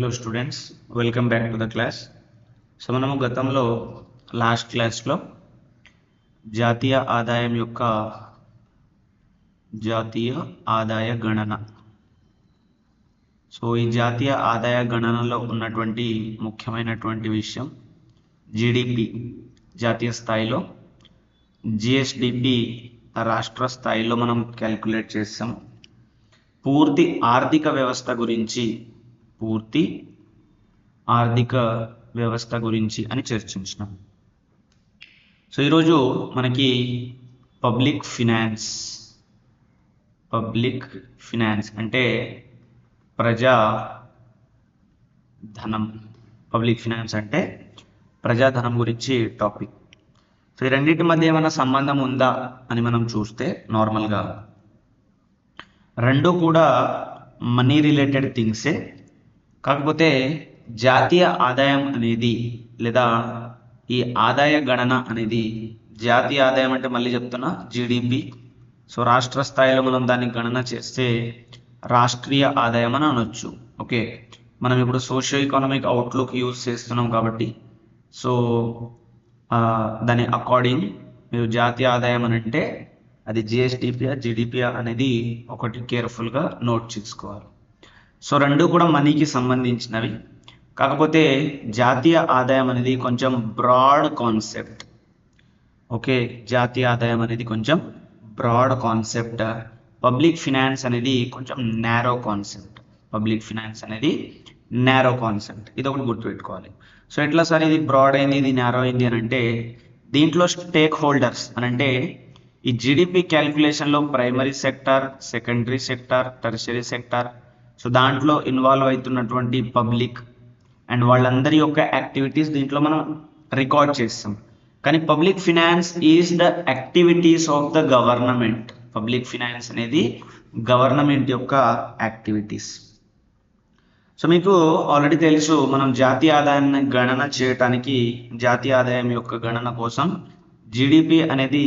Hello students welcome back to the class so మనము గతంలో last క్లాస్లో జాతీయ ఆదాయం యొక్క జాతీయ ఆదాయ గణన. సో ఈ జాతీయ ఆదాయ గణనలో ఉన్నటువంటి ముఖ్యమైనటువంటి విషయం జీడిపి జాతీయ స్థాయిలో. జిఎస్డిపి రాష్ట్ర స్థాయిలో మనం క్యాల్కులేట్ చేస్తాం పూర్తి ఆర్థిక వ్యవస్థ గురించి పూర్తి ఆర్థిక వ్యవస్థ గురించి అని చర్చించినాం. సో ఈరోజు మనకి పబ్లిక్ ఫినాన్స్ పబ్లిక్ ఫినాన్స్ అంటే ప్రజా ధనం పబ్లిక్ ఫినాన్స్ అంటే ప్రజాధనం గురించి టాపిక్. సో ఈ రెండింటి మధ్య ఏమైనా సంబంధం ఉందా అని మనం చూస్తే నార్మల్గా. రెండు కూడా మనీ రిలేటెడ్ థింగ్సే కాకపోతే జాతీయ ఆదాయం అనేది లేదా ఈ ఆదాయ గణన అనేది జాతీయ ఆదాయం అంటే మళ్ళీ చెప్తున్నా జీడిపి సో రాష్ట్ర స్థాయిలో మనం దాన్ని గణన చేస్తే రాష్ట్రీయ ఆదాయం అని అనొచ్చు. ఓకే? మనం ఇప్పుడు సోషియో ఎకనామిక్ అవుట్లుక్ యూజ్ చేస్తున్నాం కాబట్టి. సో దాని అకార్డింగ్ మీరు జాతీయ ఆదాయం అని అంటే అది జిఎస్డిపియా జిడిపియా అనేది ఒకటి కేర్ఫుల్గా నోట్ చేసుకోవాలి. సో రెండు కూడా మనీకి సంబంధించినవి. కాకపోతే జాతీయ ఆదాయం అనేది కొంచెం బ్రాడ్ కాన్సెప్ట్ ఓకే జాతీయ ఆదాయం అనేది కొంచెం బ్రాడ్ కాన్సెప్ట్ పబ్లిక్ ఫినాన్స్ అనేది కొంచెం నేరో కాన్సెప్ట్ పబ్లిక్ ఫినాన్స్ అనేది నేరో కాన్సెప్ట్ ఇది ఒకటి గుర్తుపెట్టుకోవాలి. సో ఎట్లా సార్ ఇది బ్రాడ్ అయింది ఇది నేరో అయింది అని అంటే దీంట్లో స్టేక్ హోల్డర్స్ అని అంటే ఈ GDP క్యాలిక్యులేషన్లో primary sector secondary sector tertiary sector so దాంట్లో ఇన్వాల్వ్ అవుతున్నటువంటి పబ్లిక్ అండ్ వాళ్ళందరి యొక్క యాక్టివిటీస్ దీంట్లో మనం రికార్డ్ చేస్తాం. కానీ public finance is the activities of the government public finance అనేది గవర్నమెంట్ యొక్క యాక్టివిటీస్ సో మీకు ఆల్రెడీ తెలుసు మనం జాతీయ ఆదాయాన్ని గణన చేయటానికి జాతీయ ఆదాయం యొక్క గణన కోసం జిడిపి అనేది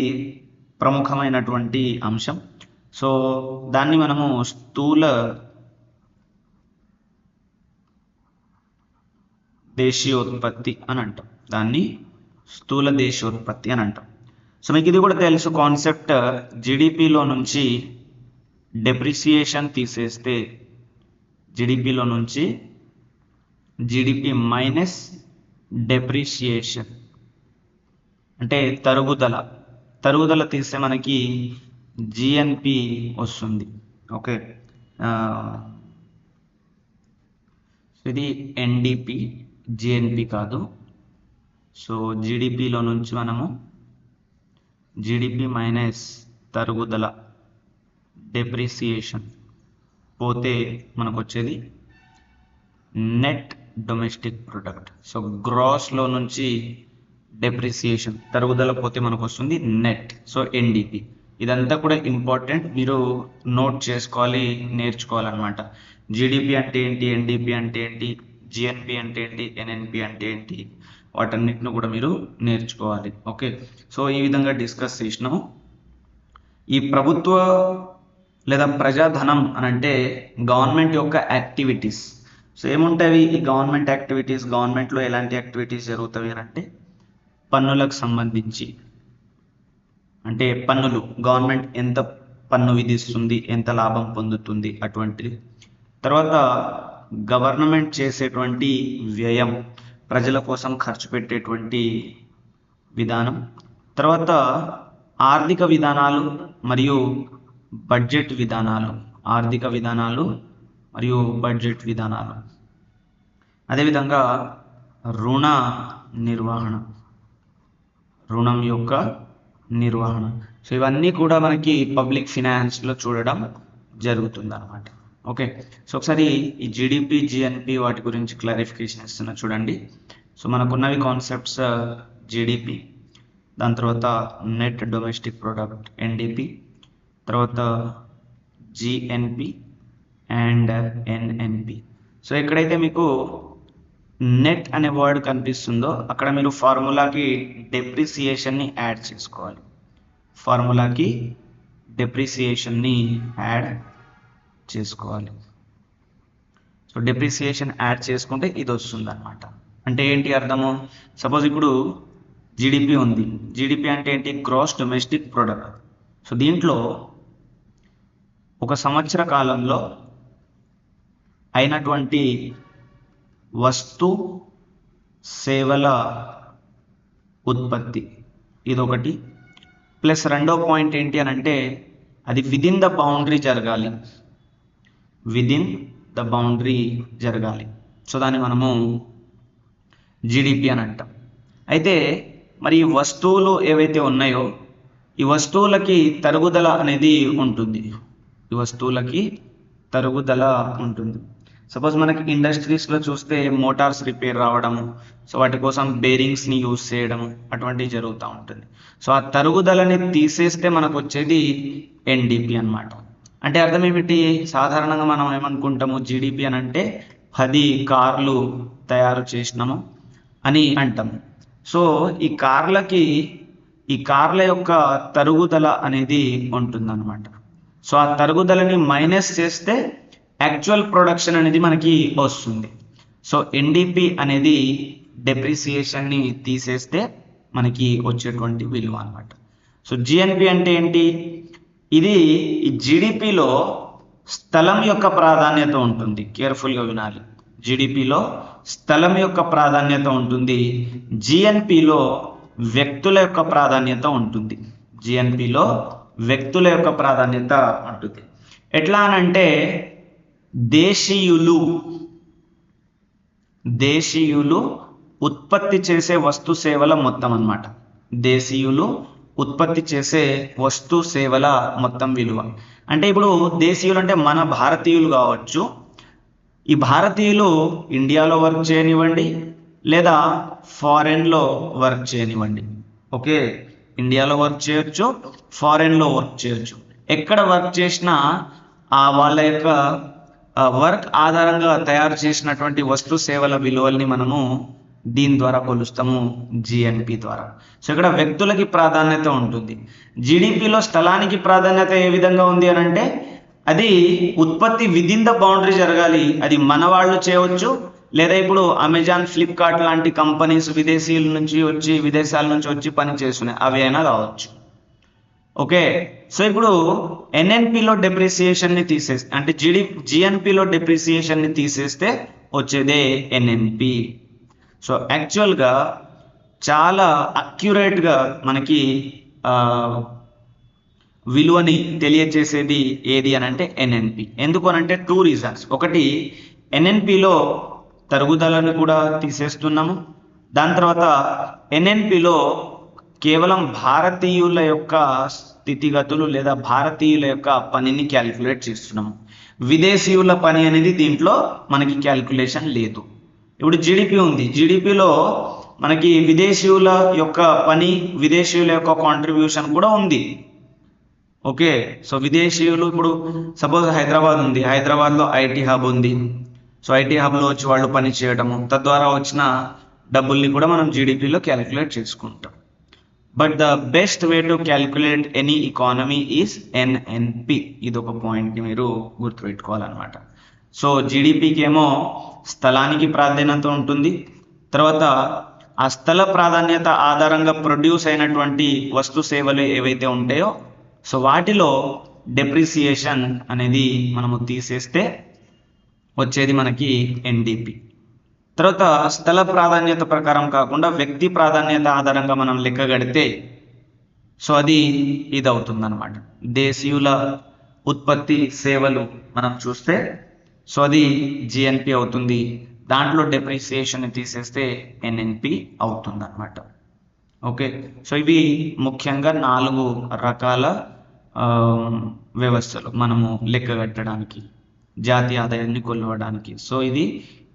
ప్రముఖమైనటువంటి అంశం. సో దాన్ని మనము స్థూల దేశీయోత్పత్తి అని అంటాం. దాన్ని స్థూల దేశీయోత్పత్తి అని అంటాం. సో మీకు ఇది కూడా తెలుసు కాన్సెప్ట్ జిడిపిలో నుంచి డెప్రిసియేషన్ తీసేస్తే జిడిపిలో నుంచి జిడిపి మైనస్ డెప్రిషియేషన్ అంటే తరుగుదల. తరుగుదల తీస్తే మనకి జిఎన్పి వస్తుంది. ఓకే. ఇది ఎన్డిపి జిఎన్పి కాదు. సో జిడిపిలో నుంచి మనము జిడిపి మైనస్ తరుగుదల డెప్రిసియేషన్ పోతే మనకు వచ్చేది నెట్ డొమెస్టిక్ ప్రొడక్ట్ సో గ్రాస్లో నుంచి డెప్రిసియేషన్ తరుగుదల పోతే మనకు వస్తుంది నెట్ సో ఎన్డిపి ఇదంతా కూడా ఇంపార్టెంట్ మీరు నోట్ చేసుకోవాలి నేర్చుకోవాలన్నమాట. జిడిపి అంటే ఏంటి ఎన్డిపి అంటే ఏంటి? జిఎన్పి అంటే ఏంటి? ఎన్ఎన్పి అంటే ఏంటి? వాటన్నిటిని కూడా మీరు నేర్చుకోవాలి. ఓకే సో ఈ విధంగా డిస్కస్ చేసినాము. ఈ ప్రభుత్వ లేదా ప్రజాధనం అని అంటే గవర్నమెంట్ యొక్క యాక్టివిటీస్ సో ఏముంటాయి? ఈ గవర్నమెంట్ యాక్టివిటీస్ గవర్నమెంట్లో ఎలాంటి యాక్టివిటీస్ జరుగుతాయి అని అంటే పన్నులకు సంబంధించి. అంటే పన్నులు గవర్నమెంట్ ఎంత పన్ను విధిస్తుంది ఎంత లాభం పొందుతుంది అటువంటిది. తర్వాత గవర్నమెంట్ చేసేటువంటి వ్యయం ప్రజల కోసం ఖర్చు పెట్టేటువంటి విధానం తర్వాత ఆర్థిక విధానాలు మరియు బడ్జెట్ విధానాలు ఆర్థిక విధానాలు మరియు బడ్జెట్ విధానాలు. అదేవిధంగా రుణ నిర్వహణ రుణం యొక్క నిర్వహణ. సో ఇవన్నీ కూడా మనకి పబ్లిక్ ఫినాన్స్లో చూడడం జరుగుతుంది అన్నమాట ఓకే. సో ఒకసారి ఈ జిడిపి జిఎన్పి వాటి గురించి క్లారిఫికేషన్ ఇస్తున్నా చూడండి. సో మనకున్నవి కాన్సెప్ట్స్ జిడిపి uh, దాని తర్వాత నెట్ డొమెస్టిక్ ప్రోడక్ట్ ఎన్డిపి తర్వాత జిఎన్పి అండ్ ఎన్ఎన్పి సో ఎక్కడైతే మీకు నెట్ అనే వర్డ్ కనిపిస్తుందో అక్కడ మీరు ఫార్ములాకి డెప్రిసియేషన్ని యాడ్ చేసుకోవాలి. ఫార్ములాకి డెప్రిసియేషన్ని యాడ్ చేసుకోవాలి. సో డెప్రిసియేషన్ యాడ్ చేసుకుంటే ఇది వస్తుంది అనమాట అంటే ఏంటి అర్థము? సపోజ్ ఇప్పుడు జీడిపి ఉంది. జీడిపి అంటే ఏంటి? గ్రాస్ డొమెస్టిక్ ప్రొడక్ట్ సో దీంట్లో ఒక సంవత్సర కాలంలో అయినటువంటి వస్తు సేవల ఉత్పత్తి ఇదొకటి. ప్లస్ రెండో పాయింట్ ఏంటి అని అంటే అది విదిన్ ద బౌండరీ జరగాలి. విదిన్ ద బౌండరీ జరగాలి. సో దాన్ని మనము జీడిపి అని అంటాం. అయితే మరి ఈ వస్తువులు ఏవైతే ఉన్నాయో ఈ వస్తువులకి తరుగుదల అనేది ఉంటుంది. ఈ వస్తువులకి తరుగుదల ఉంటుంది. సపోజ్ మనకి ఇండస్ట్రీస్లో చూస్తే మోటార్స్ రిపేర్ రావడం సో వాటి కోసం బేరింగ్స్ని యూజ్ చేయడం అటువంటివి జరుగుతూ ఉంటుంది. సో ఆ తరుగుదలని తీసేస్తే మనకు వచ్చేది ఎన్డిపి అన్నమాట. అంటే అర్థం ఏమిటి సాధారణంగా మనం ఏమనుకుంటాము? జీడిపి అని అంటే పది కార్లు తయారు చేసినాము అని అంటాము సో ఈ కార్లకి ఈ కార్ల యొక్క తరుగుదల అనేది ఉంటుందన్నమాట. సో ఆ తరుగుదలని మైనస్ చేస్తే యాక్చువల్ ప్రొడక్షన్ అనేది మనకి వస్తుంది. సో ఎన్డిపి అనేది డెప్రిసియేషన్ని తీసేస్తే మనకి వచ్చేటువంటి విలువ అనమాట సో జిఎన్పి అంటే ఏంటి? ఇది జిడిపిలో జీడిపిలో స్థలం యొక్క ప్రాధాన్యత ఉంటుంది. కేర్ఫుల్గా వినాలి. జీడిపిలో స్థలం యొక్క ప్రాధాన్యత ఉంటుంది. జిఎన్పిలో వ్యక్తుల యొక్క ప్రాధాన్యత ఉంటుంది. జిఎన్పిలో వ్యక్తుల యొక్క ప్రాధాన్యత ఉంటుంది. ఎట్లా అనంటే దేశీయులు దేశీయులు ఉత్పత్తి చేసే వస్తు సేవల మొత్తం అన్నమాట. దేశీయులు ఉత్పత్తి చేసే వస్తు సేవల మొత్తం విలువ. అంటే ఇప్పుడు దేశీయులు అంటే మన భారతీయులు కావచ్చు. ఈ భారతీయులు ఇండియాలో వర్క్ చేయనివ్వండి లేదా ఫారెన్లో వర్క్ చేయనివ్వండి. ఓకే? ఇండియాలో వర్క్ చేయొచ్చు ఫారెన్లో వర్క్ చేయొచ్చు. ఎక్కడ వర్క్ చేసినా ఆ వాళ్ళ యొక్క వర్క్ ఆధారంగా తయారు చేసినటువంటి వస్తు సేవల విలువల్ని మనము దీని ద్వారా కొలుస్తాము జిఎన్పి ద్వారా. సో ఇక్కడ వ్యక్తులకి ప్రాధాన్యత ఉంటుంది. జీడిపిలో స్థలానికి ప్రాధాన్యత ఏ విధంగా ఉంది అని అంటే అది ఉత్పత్తి విదిన్ ద బౌండరీ జరగాలి. అది మన వాళ్ళు చేయవచ్చు లేదా ఇప్పుడు అమెజాన్ ఫ్లిప్కార్ట్ లాంటి కంపెనీస్ విదేశీయుల నుంచి వచ్చి విదేశాల నుంచి వచ్చి పని చేస్తున్నాయి. అవి అయినా రావచ్చు. ఓకే? సో ఇప్పుడు ఎన్ఎన్పిలో డెప్రిసియేషన్ని తీసేస్తే అంటే జిడి జిఎన్పిలో డెప్రిసియేషన్ని తీసేస్తే వచ్చేదే ఎన్ఎన్పి సో యాక్చువల్గా చాలా అక్యురేట్గా మనకి విలువని తెలియచేసేది ఏది అని అంటే ఎన్ఎన్పి ఎందుకు అని అంటే టూ రీజన్స్ ఒకటి ఎన్ఎన్పిలో తరుగుదలను కూడా తీసేస్తున్నాము. దాని తర్వాత ఎన్ఎన్పిలో కేవలం భారతీయుల యొక్క స్థితిగతులు లేదా భారతీయుల యొక్క పనిని క్యాలిక్యులేట్ చేస్తున్నాము. విదేశీయుల పని అనేది దీంట్లో మనకి క్యాలిక్యులేషన్ లేదు. ఇప్పుడు జీడిపి ఉంది. జీడిపిలో మనకి విదేశీయుల యొక్క పని విదేశీయుల యొక్క కాంట్రిబ్యూషన్ కూడా ఉంది. ఓకే? సో విదేశీయులు ఇప్పుడు సపోజ్ హైదరాబాద్ ఉంది. హైదరాబాద్లో ఐటీ హబ్ ఉంది. సో ఐటీ హబ్లో వచ్చి వాళ్ళు పని చేయడము తద్వారా వచ్చిన డబ్బుల్ని కూడా మనం జీడిపిలో క్యాలిక్యులేట్ చేసుకుంటాం. But the best way to calculate any economy is NNP ఇది ఒక పాయింట్ని మీరు గుర్తుపెట్టుకోవాలన్నమాట. సో జీడిపికి ఏమో స్థలానికి ప్రాధాన్యత ఉంటుంది. తర్వాత ఆ స్థల ప్రాధాన్యత ఆధారంగా ప్రొడ్యూస్ అయినటువంటి వస్తు సేవలు ఏవైతే ఉంటాయో సో వాటిలో డెప్రిసియేషన్ అనేది మనము తీసేస్తే వచ్చేది మనకి ఎన్డిపి తర్వాత స్థల ప్రాధాన్యత ప్రకారం కాకుండా వ్యక్తి ప్రాధాన్యత ఆధారంగా మనం లెక్కగడితే సో అది ఇది అవుతుందన్నమాట దేశీయుల ఉత్పత్తి సేవలు మనం చూస్తే సో అది జిఎన్పి అవుతుంది. దాంట్లో డెప్రిసియేషన్ తీసేస్తే ఎన్ఎన్పి అవుతుంది అనమాట ఓకే? సో ఇవి ముఖ్యంగా నాలుగు రకాల వ్యవస్థలు మనము లెక్క కట్టడానికి జాతీయ ఆదాయాన్ని కొలవడానికి. సో ఇది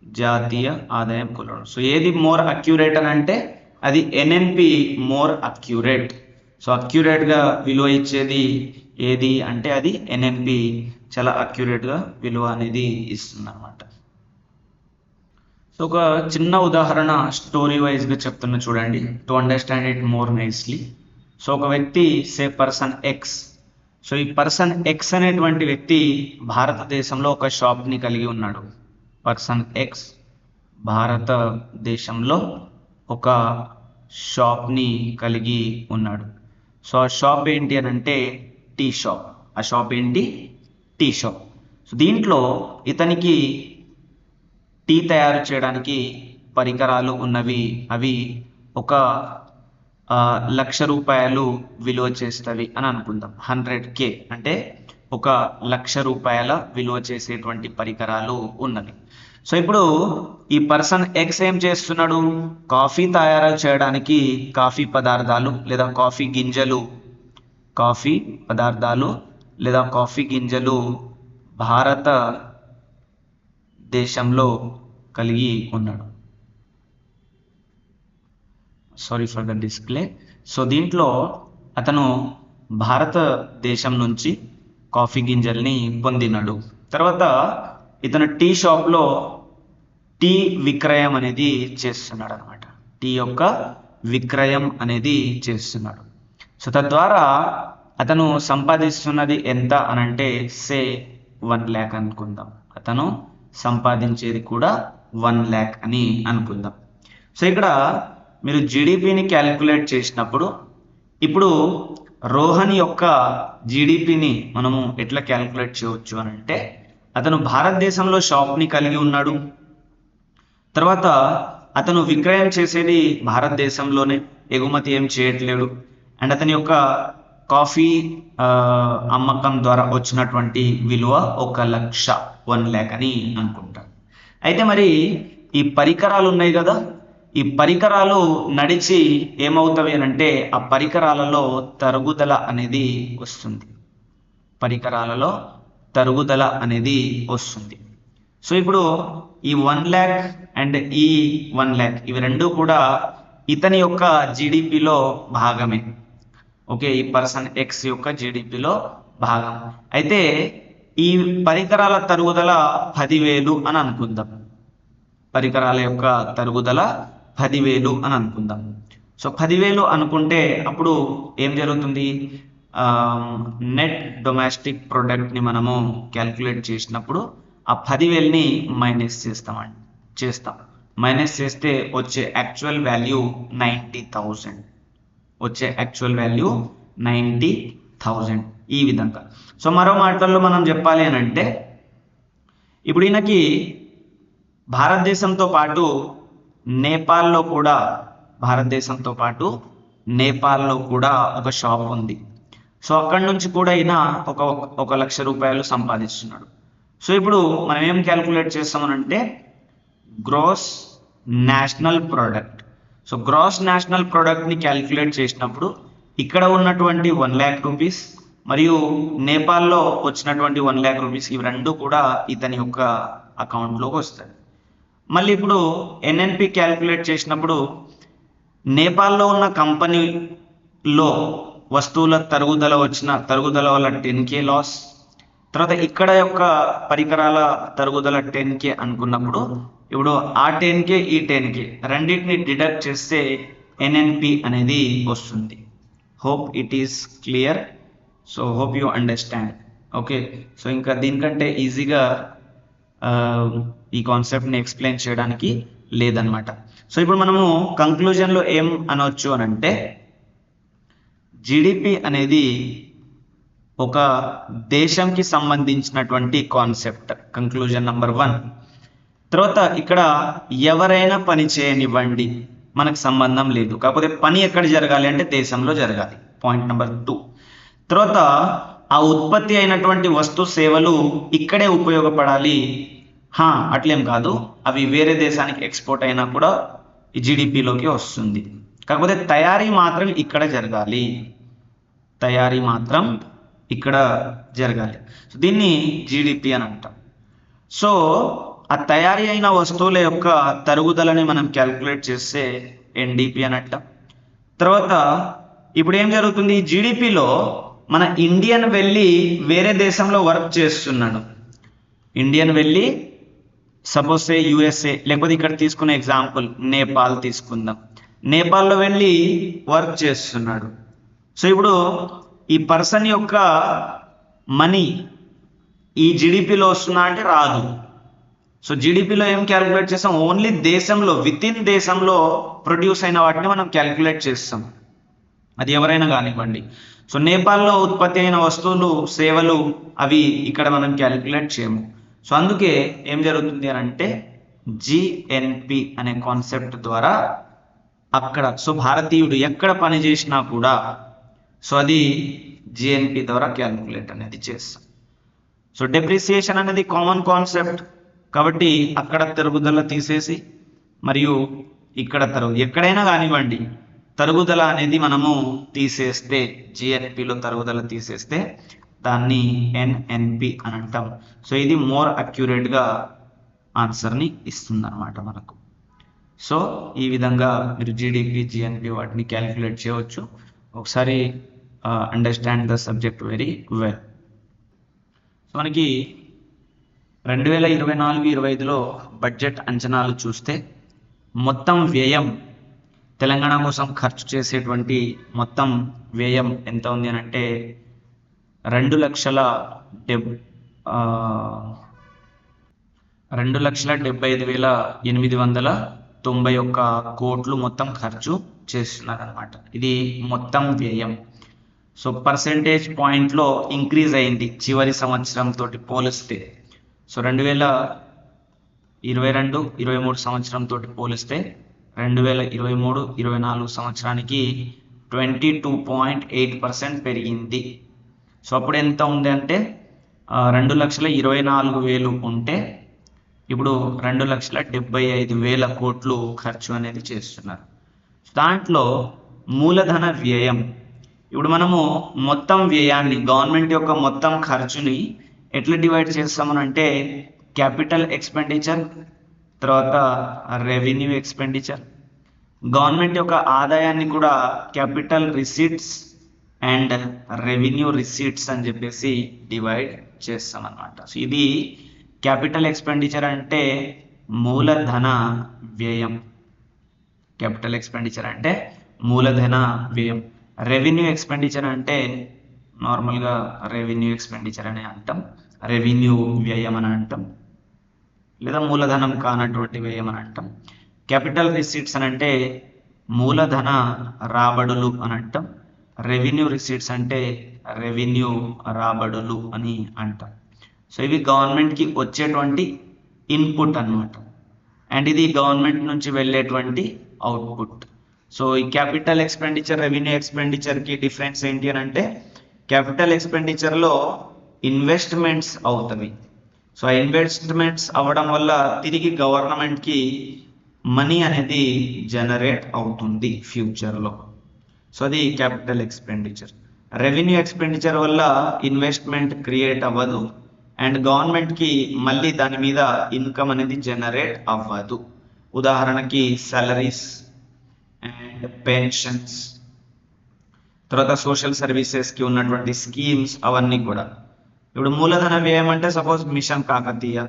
జాతీయ ఆదాయం కొలవడం. సో ఏది మోర్ అక్యురేట్ అని అంటే అది ఎన్ఎన్పి మోర్ అక్యురేట్ సో అక్యురేట్గా విలువ ఇచ్చేది ఏది అంటే అది ఎన్ఎన్పి చాలా అక్యురేట్గా విలువ అనేది ఇస్తుంది అనమాట సో ఒక చిన్న ఉదాహరణ స్టోరీ వైజ్గా చెప్తున్న చూడండి. To understand it more nicely. So ఒక వ్యక్తి సే పర్సన్ ఎక్స్. సో ఈ పర్సన్ ఎక్స్ అనేటువంటి వ్యక్తి భారతదేశంలో ఒక షాప్ని కలిగి ఉన్నాడు. పర్సన్ ఎక్స్ భారతదేశంలో ఒక షాప్ని కలిగి ఉన్నాడు. సో ఆ షాప్ ఏంటి అని అంటే టీ షాప్ ఆ షాప్ ఏంటి? టీ షాప్ సో దీంట్లో ఇతనికి టీ తయారు చేయడానికి పరికరాలు ఉన్నవి. అవి ఒక లక్ష రూపాయలు విలువ చేస్తవి అని అనుకుందాం. హండ్రెడ్ కే అంటే ఒక లక్ష రూపాయల విలువ చేసేటువంటి పరికరాలు ఉన్నవి. సో ఇప్పుడు ఈ పర్సన్ ఎక్స్ ఏం చేస్తున్నాడు? కాఫీ తయారు చేయడానికి కాఫీ పదార్థాలు లేదా కాఫీ గింజలు కాఫీ పదార్థాలు లేదా కాఫీ గింజలు భారత దేశంలో కలిగి ఉన్నాడు. Sorry for the display so దీంట్లో అతను భారతదేశం నుంచి కాఫీ గింజల్ని పొందినాడు. తర్వాత ఇతను టీ షాప్లో టీ విక్రయం అనేది చేస్తున్నాడు అనమాట టీ యొక్క విక్రయం అనేది చేస్తున్నాడు. సో తద్వారా అతను సంపాదిస్తున్నది ఎంత అనంటే సే వన్ ల్యాక్ అనుకుందాం. అతను సంపాదించేది కూడా వన్ ల్యాక్ అని అనుకుందాం. సో ఇక్కడ మీరు జీడిపిని క్యాలిక్యులేట్ చేసినప్పుడు ఇప్పుడు రోహన్ యొక్క జీడిపిని మనము ఎట్లా క్యాలిక్యులేట్ చేయవచ్చు అని అంటే అతను భారతదేశంలో షాప్ని కలిగి ఉన్నాడు. తర్వాత అతను విక్రయం చేసేది భారతదేశంలోనే. ఎగుమతి ఏం చేయట్లేడు. అండ్ అతని యొక్క కాఫీ అమ్మకం ద్వారా వచ్చినటువంటి విలువ ఒక లక్ష వన్ ల్యాక్ అని అనుకుంటాను అయితే మరి ఈ పరికరాలు ఉన్నాయి కదా. ఈ పరికరాలు నడిచి ఏమవుతాయి అని అంటే ఆ పరికరాలలో తరుగుదల అనేది వస్తుంది. పరికరాలలో తరుగుదల అనేది వస్తుంది. సో ఇప్పుడు ఈ వన్ ల్యాక్ అండ్ ఈ వన్ ల్యాక్ ఇవి రెండు కూడా ఇతని యొక్క జీడిపిలో భాగమే. ఓకే ఈ పర్సన్ ఎక్స్ యొక్క జీడిపిలో భాగం. అయితే ఈ పరికరాల తరుగుదల పదివేలు అని అనుకుందాం. పరికరాల యొక్క తరుగుదల పదివేలు అని అనుకుందాం. సో పదివేలు అనుకుంటే అప్పుడు ఏం జరుగుతుంది? నెట్ డొమెస్టిక్ ప్రొడక్ట్ని మనము క్యాల్కులేట్ చేసినప్పుడు ఆ పదివేలని మైనస్ చేస్తామండి. చేస్తాం. మైనస్ చేస్తే వచ్చే యాక్చువల్ వాల్యూ నైంటీ థౌజండ్ వచ్చే యాక్చువల్ వాల్యూ నైంటీ థౌజండ్ ఈ విధంగా. సో మరో మాటల్లో మనం చెప్పాలి అని అంటే ఇప్పుడు ఈయనకి భారతదేశంతో పాటు నేపాల్లో కూడా భారతదేశంతో పాటు నేపాల్లో కూడా ఒక షాప్ ఉంది. సో అక్కడి నుంచి కూడా ఈయన ఒక ఒక లక్ష రూపాయలు సంపాదిస్తున్నాడు. సో ఇప్పుడు మనం ఏం calculate చేస్తామనంటే gross national product so gross national ప్రోడక్ట్ని క్యాల్కులేట్ చేసినప్పుడు ఇక్కడ ఉన్నటువంటి వన్ ల్యాక్ రూపీస్ మరియు నేపాల్లో వచ్చినటువంటి వన్ ల్యాక్ రూపీస్ ఇవి రెండు కూడా ఇతని యొక్క అకౌంట్లోకి వస్తాయి. మళ్ళీ ఇప్పుడు ఎన్ఎన్పి క్యాల్కులేట్ చేసినప్పుడు నేపాల్లో ఉన్న కంపెనీలో వస్తువుల తరుగుదల వచ్చిన తరుగుదల వల్ల టెన్ కే లాస్ తర్వాత ఇక్కడ యొక్క పరికరాల తరుగుదల టెన్ కే అనుకున్నప్పుడు ఇప్పుడు ఆ టెన్ కే ఈ టెన్ కే రెండింటిని డిడక్ట్ చేస్తే ఎన్ఎన్పి అనేది వస్తుంది. Hope it is clear so hope you understand okay so ఇంకా దీనికంటే ఈజీగా ఈ కాన్సెప్ట్ని ఎక్స్ప్లెయిన్ చేయడానికి లేదనమాట సో ఇప్పుడు మనము కంక్లూజన్లో ఏం అనొచ్చు అని అంటే జిడిపి అనేది ఒక దేశంకి సంబంధించినటువంటి కాన్సెప్ట్ కంక్లూజన్ నంబర్ వన్ తర్వాత ఇక్కడ ఎవరైనా పని చేయనివ్వండి. మనకు సంబంధం లేదు. కాకపోతే పని ఎక్కడ జరగాలి అంటే దేశంలో జరగాలి. పాయింట్ నెంబర్ టూ తర్వాత ఆ ఉత్పత్తి అయినటువంటి వస్తు సేవలు ఇక్కడే ఉపయోగపడాలి. హా అట్లేం కాదు. అవి వేరే దేశానికి ఎక్స్పోర్ట్ అయినా కూడా జీడిపిలోకి వస్తుంది. కాకపోతే తయారీ మాత్రం ఇక్కడ జరగాలి. తయారీ మాత్రం ఇక్కడ జరగాలి. సో దీన్ని జీడిపి అని అంటాం. సో ఆ తయారీ అయిన వస్తువుల యొక్క తరుగుదలని మనం క్యాల్కులేట్ చేస్తే ఎన్డిపి అని అంటాం. తర్వాత ఇప్పుడు ఏం జరుగుతుంది? జీడిపిలో మన ఇండియన్ వెళ్ళి వేరే దేశంలో వర్క్ చేస్తున్నాడు. ఇండియన్ వెళ్ళి సపోజ్ సే యుఎస్ఏ లేకపోతే ఇక్కడ తీసుకునే ఎగ్జాంపుల్ నేపాల్ తీసుకుందాం. నేపాల్లో వెళ్ళి వర్క్ చేస్తున్నాడు. సో ఇప్పుడు ఈ పర్సన్ యొక్క మనీ ఈ జీడిపిలో వస్తుందా అంటే రాదు. సో జీడిపిలో ఏం క్యాలిక్యులేట్ చేస్తాం? ఓన్లీ దేశంలో విత్ ఇన్ దేశంలో ప్రొడ్యూస్ అయిన వాటిని మనం క్యాలిక్యులేట్ చేస్తాం. అది ఎవరైనా కానివ్వండి. సో నేపాల్లో ఉత్పత్తి అయిన వస్తువులు సేవలు అవి ఇక్కడ మనం క్యాలిక్యులేట్ చేయము. సో అందుకే ఏం జరుగుతుంది అని అంటే జిఎన్పి అనే కాన్సెప్ట్ ద్వారా అక్కడ సో భారతీయుడు ఎక్కడ పని చేసినా కూడా సో అది జిఎన్పి ద్వారా క్యాలిక్యులేట్ అనేది చేస్తాం. సో డెప్రిసియేషన్ అనేది కామన్ కాన్సెప్ట్ కాబట్టి అక్కడ తరుగుదల తీసేసి మరియు ఇక్కడ తరుగు ఎక్కడైనా కానివ్వండి తరుగుదల అనేది మనము తీసేస్తే జిఎన్పిలో తరుగుదల తీసేస్తే దాన్ని ఎన్ఎన్పి అని అంటాం. సో ఇది మోర్ అక్యురేట్గా ఆన్సర్ని ఇస్తుంది అనమాట మనకు. సో ఈ విధంగా మీరు జీడిపి జిఎన్పి వాటిని క్యాలిక్యులేట్ చేయవచ్చు. ఒకసారి understand the subject very well so మనకి రెండు వేల ఇరవై నాలుగు ఇరవై ఐదులో బడ్జెట్ అంచనాలు చూస్తే మొత్తం వ్యయం తెలంగాణ కోసం ఖర్చు చేసేటువంటి మొత్తం వ్యయం ఎంత ఉంది అని అంటే రెండు లక్షల డెబ్ రెండు లక్షల డెబ్బై ఐదు వేల ఎనిమిది వందల తొంభై ఒక్క కోట్లు మొత్తం ఖర్చు చేస్తున్నారు అనమాట ఇది మొత్తం వ్యయం. సో పర్సెంటేజ్ పాయింట్లో ఇంక్రీజ్ అయింది చివరి సంవత్సరం తోటి పోలిస్తే. సో రెండు వేల ఇరవై రెండు ఇరవై మూడు సంవత్సరం తోటి పోలిస్తే రెండు వేల ఇరవై మూడు ఇరవై నాలుగు సంవత్సరానికి twenty two point eight percent పెరిగింది. సో అప్పుడు ఎంత ఉంది అంటే రెండు లక్షల ఇరవై నాలుగు వేలు ఉంటే ఇప్పుడు రెండు లక్షల డెబ్బై ఐదు వేల కోట్లు ఖర్చు అనేది చేస్తున్నారు. దాంట్లో మూలధన వ్యయం ఇప్పుడు మనము మొత్తం వ్యయాన్ని గవర్నమెంట్ యొక్క మొత్తం ఖర్చుని ఎట్లా డివైడ్ చేస్తామనంటే క్యాపిటల్ ఎక్స్పెండిచర్ తర్వాత రెవెన్యూ ఎక్స్పెండిచర్ గవర్నమెంట్ యొక్క ఆదాయాన్ని కూడా capital receipts and revenue receipts అని చెప్పేసి డివైడ్ చేస్తాం అనమాట సో ఇది క్యాపిటల్ ఎక్స్పెండిచర్ అంటే మూలధన వ్యయం. క్యాపిటల్ ఎక్స్పెండిచర్ అంటే మూలధన వ్యయం. రెవెన్యూ ఎక్స్పెండిచర్ అంటే నార్మల్గా రెవెన్యూ ఎక్స్పెండిచర్ అని అంటాం. రెవెన్యూ వ్యయం అని అంటాం. లేదా మూలధనం కానటువంటి వ్యయం అని అంటాం. క్యాపిటల్ రిసీట్స్ అని అంటే మూలధన రాబడులు అని అంటాం. రెవెన్యూ రిసీట్స్ అంటే రెవెన్యూ రాబడులు అని అంటాం. సో ఇవి గవర్నమెంట్కి వచ్చేటువంటి ఇన్పుట్ అనమాట అండ్ ఇది గవర్నమెంట్ నుంచి వెళ్ళేటువంటి అవుట్పుట్ సో ఈ క్యాపిటల్ ఎక్స్పెండిచర్ రెవెన్యూ ఎక్స్పెండిచర్కి డిఫరెన్స్ ఏంటి అని అంటే క్యాపిటల్ ఎక్స్పెండిచర్లో ఇన్వెస్ట్మెంట్స్ అవుతాయి సో ఆ ఇన్వెస్ట్మెంట్స్ అవ్వడం వల్ల తిరిగి గవర్నమెంట్కి మనీ అనేది జనరేట్ అవుతుంది ఫ్యూచర్లో సో అది క్యాపిటల్ ఎక్స్పెండిచర్ రెవెన్యూ ఎక్స్పెండిచర్ వల్ల ఇన్వెస్ట్మెంట్ క్రియేట్ అవ్వదు. అండ్ గవర్నమెంట్కి మళ్ళీ దాని మీద ఇన్కమ్ అనేది జనరేట్ అవ్వదు. ఉదాహరణకి సాలరీస్ అండ్ పెన్షన్స్ తర్వాత సోషల్ సర్వీసెస్కి ఉన్నటువంటి స్కీమ్స్ అవన్నీ కూడా. ఇప్పుడు మూలధన వ్యయం అంటే suppose mission Kakatiya.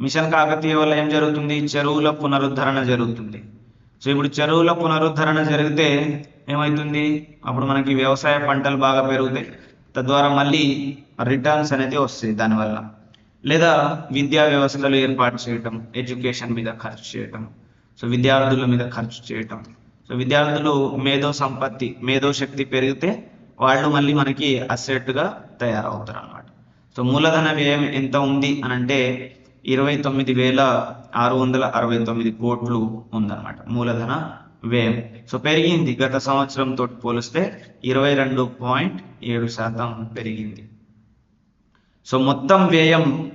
Mission Kakatiya వల్ల ఏం జరుగుతుంది? చెరువుల పునరుద్ధరణ జరుగుతుంది. సో ఇప్పుడు చెరువుల పునరుద్ధరణ జరిగితే ఏమవుతుంది అప్పుడు మనకి వ్యవసాయ పంటలు బాగా పెరుగుతాయి. తద్వారా మళ్ళీ రిటర్న్స్ అనేది వస్తాయి దానివల్ల. లేదా విద్యా వ్యవస్థలు ఏర్పాటు చేయటం ఎడ్యుకేషన్ మీద ఖర్చు చేయటం. సో విద్యార్థుల మీద ఖర్చు చేయటం. సో విద్యార్థులు మేధో సంపత్తి మేధో శక్తి పెరిగితే వాళ్ళు మళ్ళీ మనకి అసెట్గా తయారవుతారు అనమాట సో మూలధన వ్యయం ఎంత ఉంది అని అంటే ఇరవై తొమ్మిది వేల ఆరు వందల అరవై తొమ్మిది కోట్లు ఉందన్నమాట మూలధన వ్యయం. సో పెరిగింది. గత సంవత్సరంతో పోలిస్తే ఇరవై రెండు పాయింట్ ఏడు శాతం పెరిగింది. సో మొత్తం వ్యయం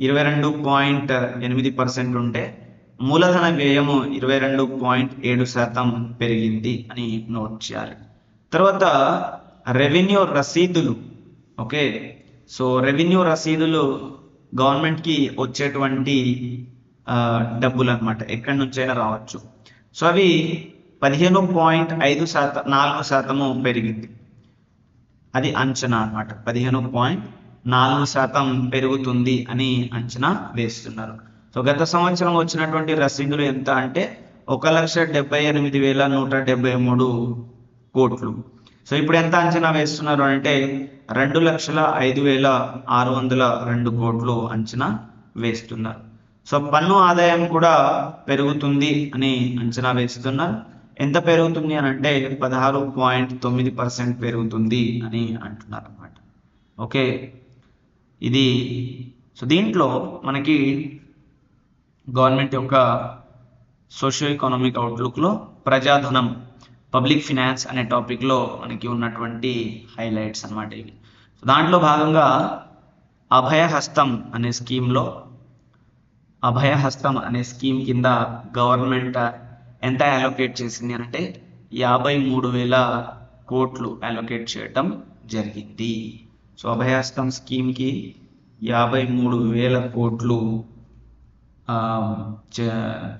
ఇరవై రెండు పాయింట్ ఎనిమిది పర్సెంట్ ఉంటే మూలధన వ్యయము ఇరవై రెండు పాయింట్ ఏడు శాతం పెరిగింది అని నోట్ చేయాలి. తర్వాత రెవెన్యూ రసీదులు. ఓకే? సో రెవెన్యూ రసీదులు గవర్నమెంట్కి వచ్చేటువంటి డబ్బులు అనమాట ఎక్కడి నుంచైనా రావచ్చు. సో అవి పదిహేను పాయింట్ ఐదు శాతం నాలుగు శాతము పెరిగింది. అది అంచనా అనమాట పదిహేను పాయింట్ నాలుగు శాతం పెరుగుతుంది అని అంచనా వేస్తున్నారు. సో గత సంవత్సరం వచ్చినటువంటి రసీదులు ఎంత అంటే ఒక లక్ష డెబ్బై ఎనిమిది వేల నూట డెబ్బై మూడు కోట్లు. సో ఇప్పుడు ఎంత అంచనా వేస్తున్నారు అంటే రెండు లక్షల ఐదు వేల ఆరు వందల రెండు కోట్లు అంచనా వేస్తున్నారు. సో పన్ను ఆదాయం కూడా పెరుగుతుంది అని అంచనా వేస్తున్నారు. ఎంత పెరుగుతుంది అని అంటే పదహారు పాయింట్ తొమ్మిది పర్సెంట్ పెరుగుతుంది అని అంటున్నారు అనమాట ఓకే. ఇది సో దీంట్లో మనకి గవర్నమెంట్ యొక్క సోషియో ఎకనామిక్ అవుట్లుక్లో ప్రజాధనం పబ్లిక్ ఫినాన్స్ అనే టాపిక్లో మనకి ఉన్నటువంటి హైలైట్స్ అనమాట ఇవి. దాంట్లో భాగంగా అభయహస్తం అనే స్కీమ్లో అభయహస్తం అనే స్కీమ్ కింద గవర్నమెంట్ ఎంత అలోకేట్ చేసింది అని అంటే యాభై మూడు వేల కోట్లు అలోకేట్ చేయటం జరిగింది. సో అభయహస్తం స్కీమ్కి యాభై మూడు వేల కోట్లు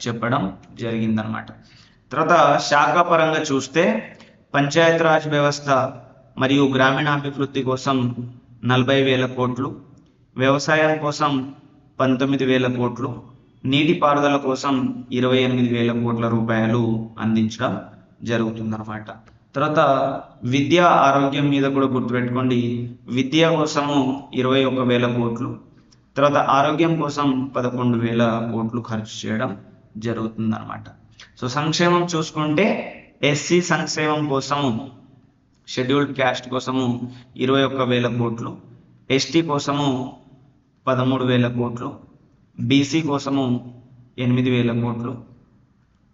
చెప్పడం జరిగిందనమాట తర్వాత శాఖాపరంగా చూస్తే పంచాయతీరాజ్ వ్యవస్థ మరియు గ్రామీణాభివృద్ధి కోసం నలభై వేల కోట్లు వ్యవసాయం కోసం పంతొమ్మిది వేల కోట్లు నీటిపారుదల కోసం ఇరవై ఎనిమిది వేల కోట్ల రూపాయలు అందించడం జరుగుతుందన్నమాట. తర్వాత విద్య ఆరోగ్యం మీద కూడా గుర్తుపెట్టుకోండి. విద్య కోసము ఇరవై ఒక వేల కోట్లు తర్వాత ఆరోగ్యం కోసం పదకొండు వేల కోట్లు ఖర్చు చేయడం జరుగుతుందన్నమాట. సో సంక్షేమం చూసుకుంటే ఎస్సీ సంక్షేమం కోసము షెడ్యూల్డ్ క్యాస్ట్ కోసము ఇరవై ఒక్క వేల కోట్లు ఎస్టీ కోసము పదమూడు వేల కోట్లు బీసీ కోసము ఎనిమిది వేల కోట్లు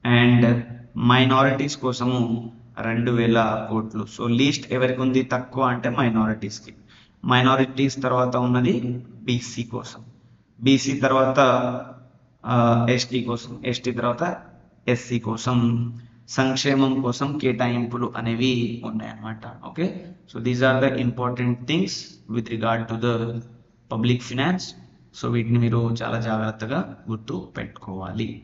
అండ్ మైనారిటీస్ కోసము రెండు వేల కోట్లు. సో లీస్ట్ ఎవరికి ఉంది? తక్కువ అంటే మైనారిటీస్కి. మైనారిటీస్ తర్వాత ఉన్నది బీసీ కోసం. బీసీ తర్వాత ఎస్టీ కోసం. ఎస్టీ తర్వాత ఎస్సీ కోసం. సంక్షేమం కోసం కేటాయింపులు అనేవి ఉన్నాయన్నమాట. Okay? So these are the important things with regard to the public finance so వీటిని మీరు చాలా జాగ్రత్తగా గుర్తు పెట్టుకోవాలి.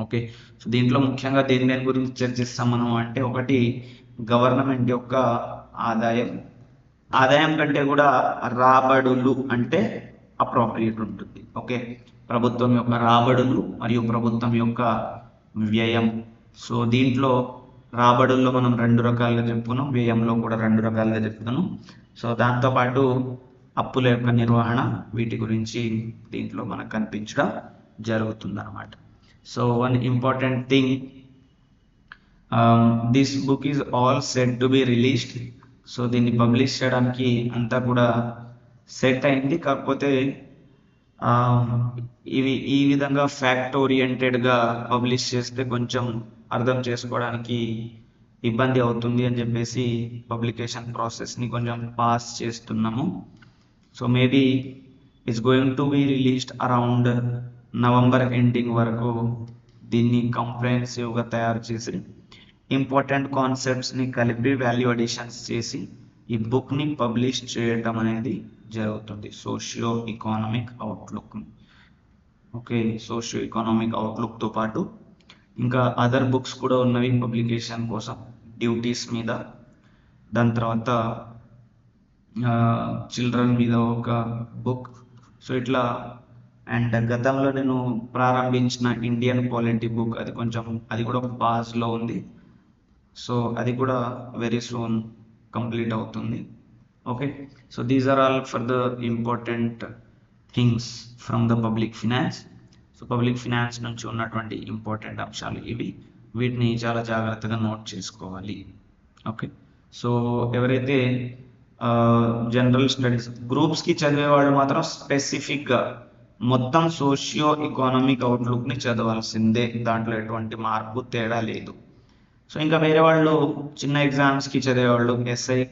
ఓకే? సో దీంట్లో ముఖ్యంగా దేని దేని గురించి చర్చిస్తాం మనం అంటే ఒకటి గవర్నమెంట్ యొక్క ఆదాయం. ఆదాయం కంటే కూడా రాబడులు అంటే అప్రోప్రియేట్ ఉంటుంది. ఓకే ప్రభుత్వం యొక్క రాబడులు మరియు ప్రభుత్వం యొక్క వ్యయం. సో దీంట్లో రాబడుల్లో మనం రెండు రకాలుగా చెప్పుకున్నాం. వ్యయంలో కూడా రెండు రకాలుగా చెప్తున్నాం సో దాంతోపాటు అప్పుల యొక్క నిర్వహణ వీటి గురించి దీంట్లో మనకు కనిపించడం జరుగుతుంది అనమాట so one important thing this book is all set to be released so దీన్ని పబ్లిష్ చేయడానికి అంతా కూడా సెట్ అయింది. కాకపోతే ఇవి ఈ విధంగా ఫ్యాక్ట్ ఓరియంటెడ్గా పబ్లిష్ చేస్తే కొంచెం అర్థం చేసుకోవడానికి ఇబ్బంది అవుతుంది అని చెప్పేసి పబ్లికేషన్ ప్రాసెస్ని కొంచెం పాస్ చేస్తున్నాము. So maybe it's going to be released around November ending వరకు దీన్ని కంప్రహెన్సివ్గా తయారు చేసి ఇంపార్టెంట్ కాన్సెప్ట్స్ని కలిపి వాల్యూ అడిషన్స్ చేసి ఈ బుక్ని పబ్లిష్ చేయటం అనేది జరుగుతుంది. Socio economic outlook okay socio economic అవుట్లుక్తో పాటు ఇంకా అదర్ బుక్స్ కూడా ఉన్నవి పబ్లికేషన్ కోసం డ్యూటీస్ మీద. దాని తర్వాత చిల్డ్రన్ మీద ఒక బుక్ సో ఇట్లా అండ్ గతంలో నేను ప్రారంభించిన ఇండియన్ పాలిటీ బుక్ అది కొంచెం అది కూడా ఒక పాస్లో ఉంది. సో అది కూడా వెరీ సూన్ కంప్లీట్ అవుతుంది. Okay so these are all for the important things from the public finance so public finance నుంచి ఉన్నటువంటి ఇంపార్టెంట్ అంశాలు ఇవి. వీటిని చాలా జాగ్రత్తగా నోట్ చేసుకోవాలి. ఓకే సో ఎవరైతే జనరల్ స్టడీస్ గ్రూప్స్కి చదివేవాళ్ళు మాత్రం స్పెసిఫిక్గా మొత్తం సోషియో ఎకానమిక్ అవుట్లుక్ని చదవాల్సిందే. దాంట్లో ఎటువంటి మార్పు తేడా లేదు. సో ఇంకా వేరే వాళ్ళు చిన్న ఎగ్జామ్స్కి చదివేవాళ్ళు ఎస్ఐ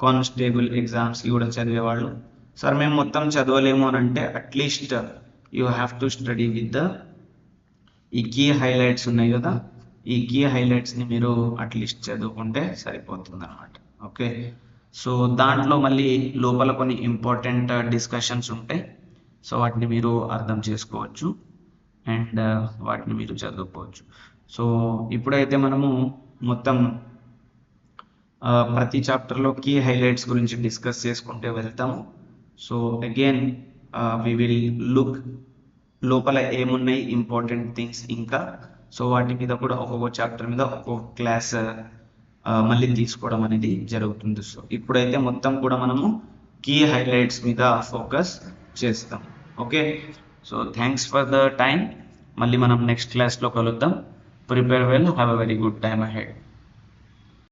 కానిస్టేబుల్ ఎగ్జామ్స్కి కూడా చదివేవాళ్ళు. సార్ మేము మొత్తం చదవలేము అని అంటే at least you have to study with the ఈ కీ హైలైట్స్ ఉన్నాయి కదా ఈ కీ హైలైట్స్ని మీరు అట్లీస్ట్ చదువుకుంటే సరిపోతుంది అనమాట ఓకే? సో దాంట్లో మళ్ళీ లోపల కొన్ని ఇంపార్టెంట్ డిస్కషన్స్ ఉంటాయి. సో వాటిని మీరు అర్థం చేసుకోవచ్చు. అండ్ వాటిని మీరు చదువుకోవచ్చు. సో ఇప్పుడైతే మనము మొత్తం ప్రతి చాప్టర్లో కీ హైలైట్స్ గురించి డిస్కస్ చేసుకుంటే వెళ్తాము. So again we will look లోపల ఏమున్నాయి ఇంపార్టెంట్ థింగ్స్ ఇంకా. సో వాటి మీద కూడా ఒక్కొక్క చాప్టర్ మీద ఒక్కొక్క క్లాస్ మళ్ళీ తీసుకోవడం అనేది జరుగుతుంది. సో ఇప్పుడైతే మొత్తం కూడా మనము కీ హైలైట్స్ మీద ఫోకస్ చేస్తాం okay so thanks for the time మళ్ళీ మనం నెక్స్ట్ క్లాస్లో కలుద్దాం. prepare well have a very good time ahead.